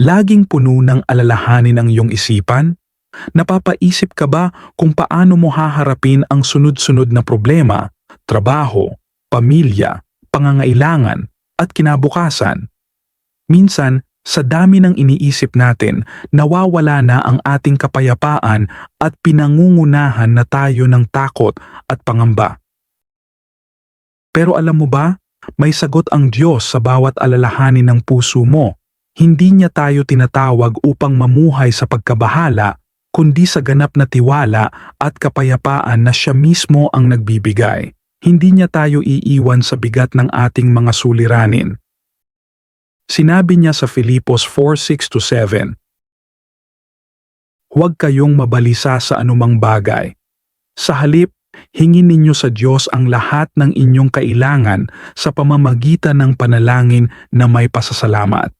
Laging puno ng alalahanin ang iyong isipan? Napapaisip ka ba kung paano mo haharapin ang sunod-sunod na problema, trabaho, pamilya, pangangailangan, at kinabukasan? Minsan, sa dami ng iniisip natin, nawawala na ang ating kapayapaan at pinangungunahan na tayo ng takot at pangamba. Pero alam mo ba, may sagot ang Diyos sa bawat alalahanin ng puso mo. Hindi niya tayo tinatawag upang mamuhay sa pagkabahala, kundi sa ganap na tiwala at kapayapaan na siya mismo ang nagbibigay. Hindi niya tayo iiwan sa bigat ng ating mga suliranin. Sinabi niya sa Filipos 4:6-7, Huwag kayong mabalisa sa anumang bagay. Sa halip, hingin ninyo sa Diyos ang lahat ng inyong kailangan sa pamamagitan ng panalangin na may pasasalamat.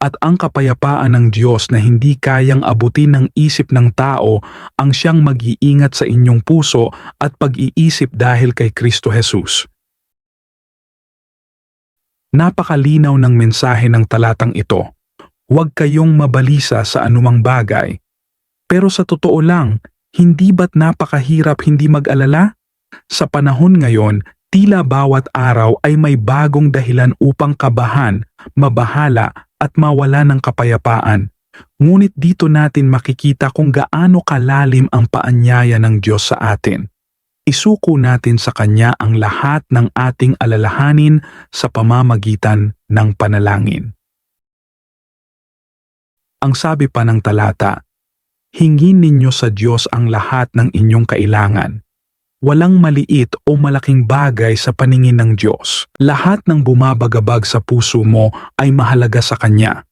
At ang kapayapaan ng Diyos na hindi kayang abutin ng isip ng tao ang siyang mag-iingat sa inyong puso at pag-iisip dahil kay Kristo Jesus. Napakalinaw ng mensahe ng talatang ito. Huwag kayong mabalisa sa anumang bagay. Pero sa totoo lang, hindi ba't napakahirap hindi mag-alala? Sa panahon ngayon, tila bawat araw ay may bagong dahilan upang kabahan, mabahala at mawala ng kapayapaan. Ngunit dito natin makikita kung gaano kalalim ang paanyaya ng Diyos sa atin. Isuko natin sa Kanya ang lahat ng ating alalahanin sa pamamagitan ng panalangin. Ang sabi pa ng talata, Hingin ninyo sa Diyos ang lahat ng inyong kailangan. Walang maliit o malaking bagay sa paningin ng Diyos. Lahat ng bumabagabag sa puso mo ay mahalaga sa Kanya.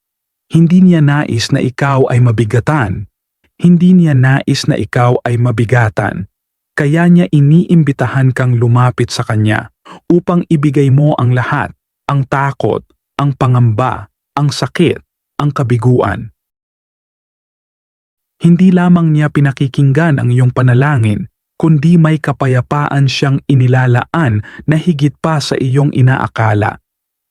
Hindi niya nais na ikaw ay mabigatan. Hindi niya nais na ikaw ay mabigatan. Kaya niya iniimbitahan kang lumapit sa Kanya upang ibigay mo ang lahat, ang takot, ang pangamba, ang sakit, ang kabiguan. Hindi lamang niya pinakikinggan ang iyong panalangin, kundi may kapayapaan siyang inilalaan na higit pa sa iyong inaakala.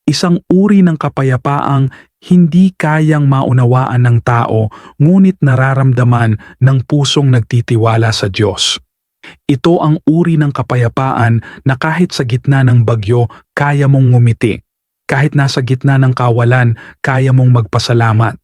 Isang uri ng kapayapaang hindi kayang maunawaan ng tao ngunit nararamdaman ng pusong nagtitiwala sa Diyos. Ito ang uri ng kapayapaan na kahit sa gitna ng bagyo kaya mong ngumiti. Kahit nasa gitna ng kawalan, kaya mong magpasalamat.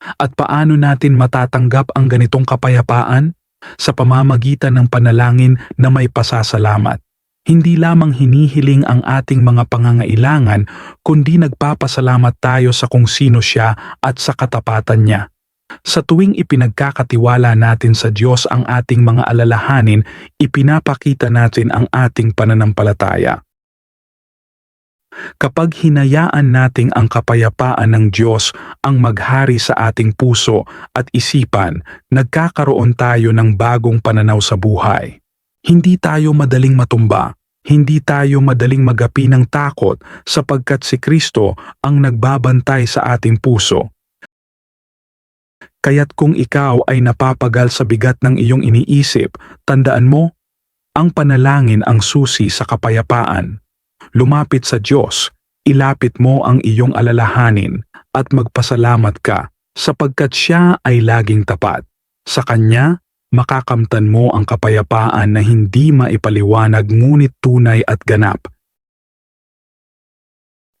At paano natin matatanggap ang ganitong kapayapaan? Sa pamamagitan ng panalangin na may pasasalamat. Hindi lamang hinihiling ang ating mga pangangailangan, kundi nagpapasalamat tayo sa kung sino siya at sa katapatan niya. Sa tuwing ipinagkakatiwala natin sa Diyos ang ating mga alalahanin, ipinapakita natin ang ating pananampalataya. Kapag hinayaan nating ang kapayapaan ng Diyos ang maghari sa ating puso at isipan, nagkakaroon tayo ng bagong pananaw sa buhay. Hindi tayo madaling matumba, hindi tayo madaling magapi ng takot sapagkat si Kristo ang nagbabantay sa ating puso. Kaya't kung ikaw ay napapagal sa bigat ng iyong iniisip, tandaan mo, ang panalangin ang susi sa kapayapaan lumapit sa Diyos, ilapit mo ang iyong alalahanin at magpasalamat ka sapagkat siya ay laging tapat. Sa Kanya, makakamtan mo ang kapayapaan na hindi maipaliwanag ngunit tunay at ganap.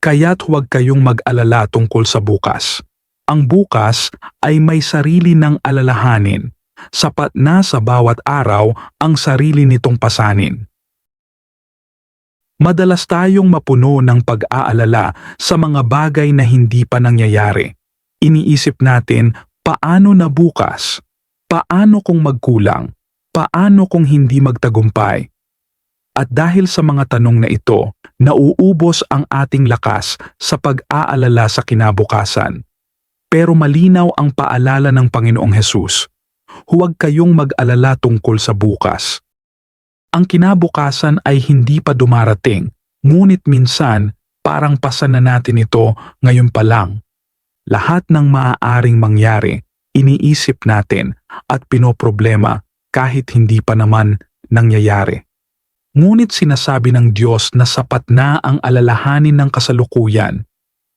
Kaya't huwag kayong mag-alala tungkol sa bukas. Ang bukas ay may sarili ng alalahanin. Sapat na sa bawat araw ang sarili nitong pasanin. Madalas tayong mapuno ng pag-aalala sa mga bagay na hindi pa nangyayari. Iniisip natin, paano na bukas? Paano kung magkulang? Paano kung hindi magtagumpay? At dahil sa mga tanong na ito, nauubos ang ating lakas sa pag-aalala sa kinabukasan. Pero malinaw ang paalala ng Panginoong Hesus. Huwag kayong mag-alala tungkol sa bukas ang kinabukasan ay hindi pa dumarating, ngunit minsan parang pasan na natin ito ngayon pa lang. Lahat ng maaaring mangyari, iniisip natin at pinoproblema kahit hindi pa naman nangyayari. Ngunit sinasabi ng Diyos na sapat na ang alalahanin ng kasalukuyan.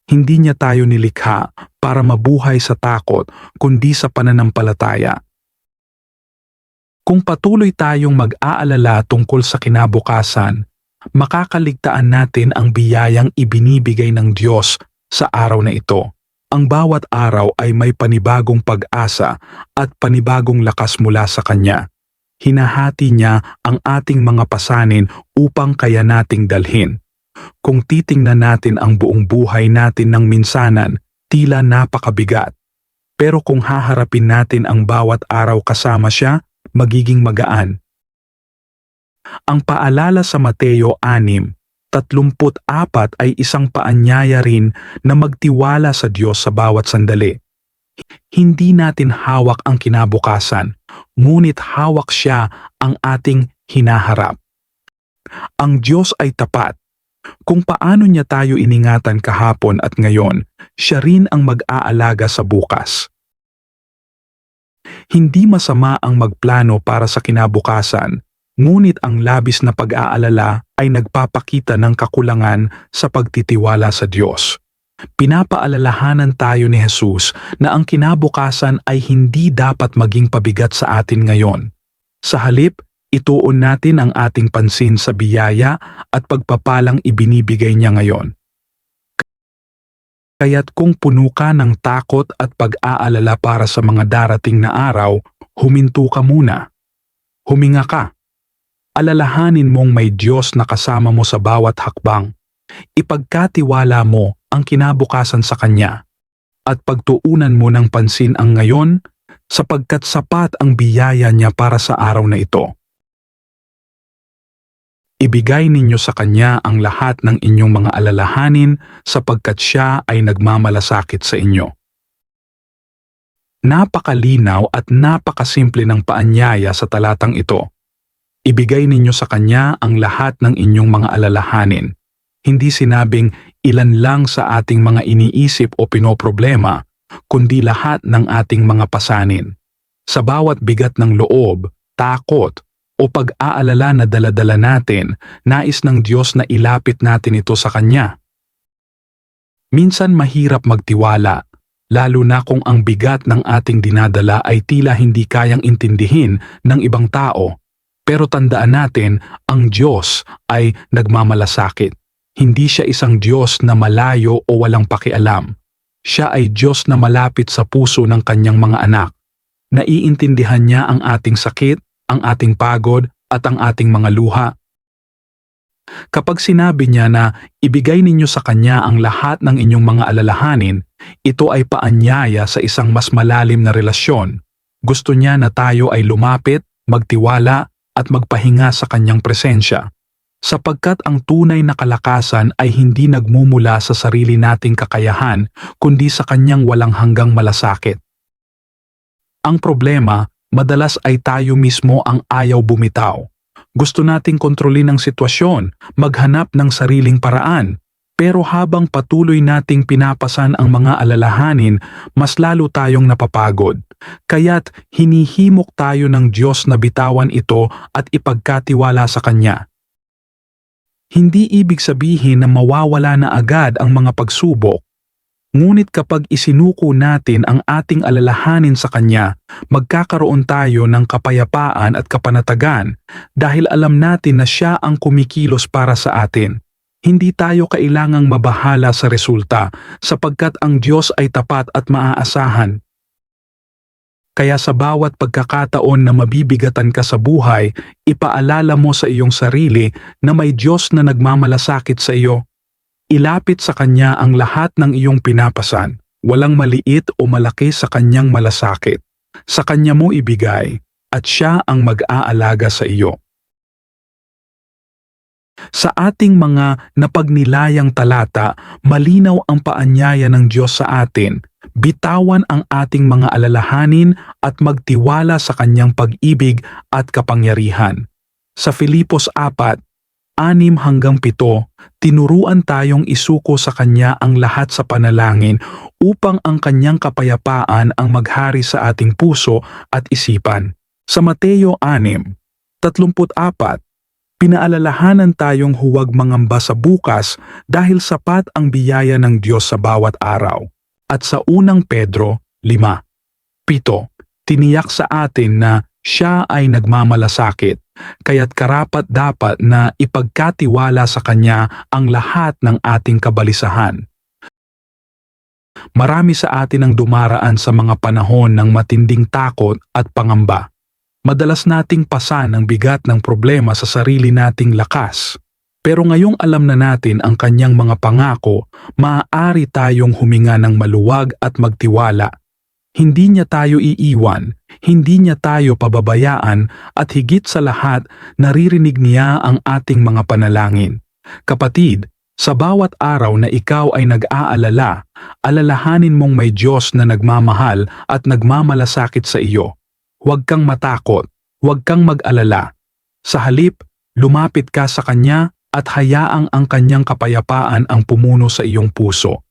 Hindi niya tayo nilikha para mabuhay sa takot kundi sa pananampalataya. Kung patuloy tayong mag-aalala tungkol sa kinabukasan, makakaligtaan natin ang biyayang ibinibigay ng Diyos sa araw na ito. Ang bawat araw ay may panibagong pag-asa at panibagong lakas mula sa Kanya. Hinahati niya ang ating mga pasanin upang kaya nating dalhin. Kung titingnan natin ang buong buhay natin ng minsanan, tila napakabigat. Pero kung haharapin natin ang bawat araw kasama siya, magiging magaan. Ang paalala sa Mateo 6, 34 ay isang paanyaya rin na magtiwala sa Diyos sa bawat sandali. Hindi natin hawak ang kinabukasan, ngunit hawak siya ang ating hinaharap. Ang Diyos ay tapat. Kung paano niya tayo iningatan kahapon at ngayon, siya rin ang mag-aalaga sa bukas. Hindi masama ang magplano para sa kinabukasan, ngunit ang labis na pag-aalala ay nagpapakita ng kakulangan sa pagtitiwala sa Diyos. Pinapaalalahanan tayo ni Jesus na ang kinabukasan ay hindi dapat maging pabigat sa atin ngayon. Sa halip, ituon natin ang ating pansin sa biyaya at pagpapalang ibinibigay niya ngayon. Kaya't kung puno ka ng takot at pag-aalala para sa mga darating na araw, huminto ka muna. Huminga ka. Alalahanin mong may Diyos na kasama mo sa bawat hakbang. Ipagkatiwala mo ang kinabukasan sa Kanya. At pagtuunan mo ng pansin ang ngayon sapagkat sapat ang biyaya niya para sa araw na ito. Ibigay ninyo sa Kanya ang lahat ng inyong mga alalahanin sapagkat Siya ay nagmamalasakit sa inyo. Napakalinaw at napakasimple ng paanyaya sa talatang ito. Ibigay ninyo sa Kanya ang lahat ng inyong mga alalahanin. Hindi sinabing ilan lang sa ating mga iniisip o pinoproblema, kundi lahat ng ating mga pasanin. Sa bawat bigat ng loob, takot, o pag-aalala na daladala natin, nais ng Diyos na ilapit natin ito sa Kanya. Minsan mahirap magtiwala, lalo na kung ang bigat ng ating dinadala ay tila hindi kayang intindihin ng ibang tao. Pero tandaan natin, ang Diyos ay nagmamalasakit. Hindi siya isang Diyos na malayo o walang pakialam. Siya ay Diyos na malapit sa puso ng kanyang mga anak. Naiintindihan niya ang ating sakit, ang ating pagod at ang ating mga luha. Kapag sinabi niya na ibigay ninyo sa Kanya ang lahat ng inyong mga alalahanin, ito ay paanyaya sa isang mas malalim na relasyon. Gusto niya na tayo ay lumapit, magtiwala at magpahinga sa Kanyang presensya. Sapagkat ang tunay na kalakasan ay hindi nagmumula sa sarili nating kakayahan kundi sa Kanyang walang hanggang malasakit. Ang problema, madalas ay tayo mismo ang ayaw bumitaw. Gusto nating kontrolin ang sitwasyon, maghanap ng sariling paraan. Pero habang patuloy nating pinapasan ang mga alalahanin, mas lalo tayong napapagod. Kaya't hinihimok tayo ng Diyos na bitawan ito at ipagkatiwala sa Kanya. Hindi ibig sabihin na mawawala na agad ang mga pagsubok. Ngunit kapag isinuko natin ang ating alalahanin sa Kanya, magkakaroon tayo ng kapayapaan at kapanatagan dahil alam natin na Siya ang kumikilos para sa atin. Hindi tayo kailangang mabahala sa resulta sapagkat ang Diyos ay tapat at maaasahan. Kaya sa bawat pagkakataon na mabibigatan ka sa buhay, ipaalala mo sa iyong sarili na may Diyos na nagmamalasakit sa iyo Ilapit sa Kanya ang lahat ng iyong pinapasan. Walang maliit o malaki sa Kanyang malasakit. Sa Kanya mo ibigay at Siya ang mag-aalaga sa iyo. Sa ating mga napagnilayang talata, malinaw ang paanyaya ng Diyos sa atin. Bitawan ang ating mga alalahanin at magtiwala sa Kanyang pag-ibig at kapangyarihan. Sa Filipos 4, anim hanggang pito, tinuruan tayong isuko sa Kanya ang lahat sa panalangin upang ang Kanyang kapayapaan ang maghari sa ating puso at isipan. Sa Mateo 6, 34, Pinaalalahanan tayong huwag mangamba sa bukas dahil sapat ang biyaya ng Diyos sa bawat araw. At sa unang Pedro 5. Pito, tiniyak sa atin na siya ay nagmamalasakit, kaya't karapat dapat na ipagkatiwala sa Kanya ang lahat ng ating kabalisahan. Marami sa atin ang dumaraan sa mga panahon ng matinding takot at pangamba. Madalas nating pasan ang bigat ng problema sa sarili nating lakas. Pero ngayong alam na natin ang kanyang mga pangako, maaari tayong huminga ng maluwag at magtiwala. Hindi niya tayo iiwan, hindi niya tayo pababayaan at higit sa lahat naririnig niya ang ating mga panalangin. Kapatid, sa bawat araw na ikaw ay nag-aalala, alalahanin mong may Diyos na nagmamahal at nagmamalasakit sa iyo. Huwag kang matakot, huwag kang mag-alala. Sa halip, lumapit ka sa Kanya at hayaang ang Kanyang kapayapaan ang pumuno sa iyong puso.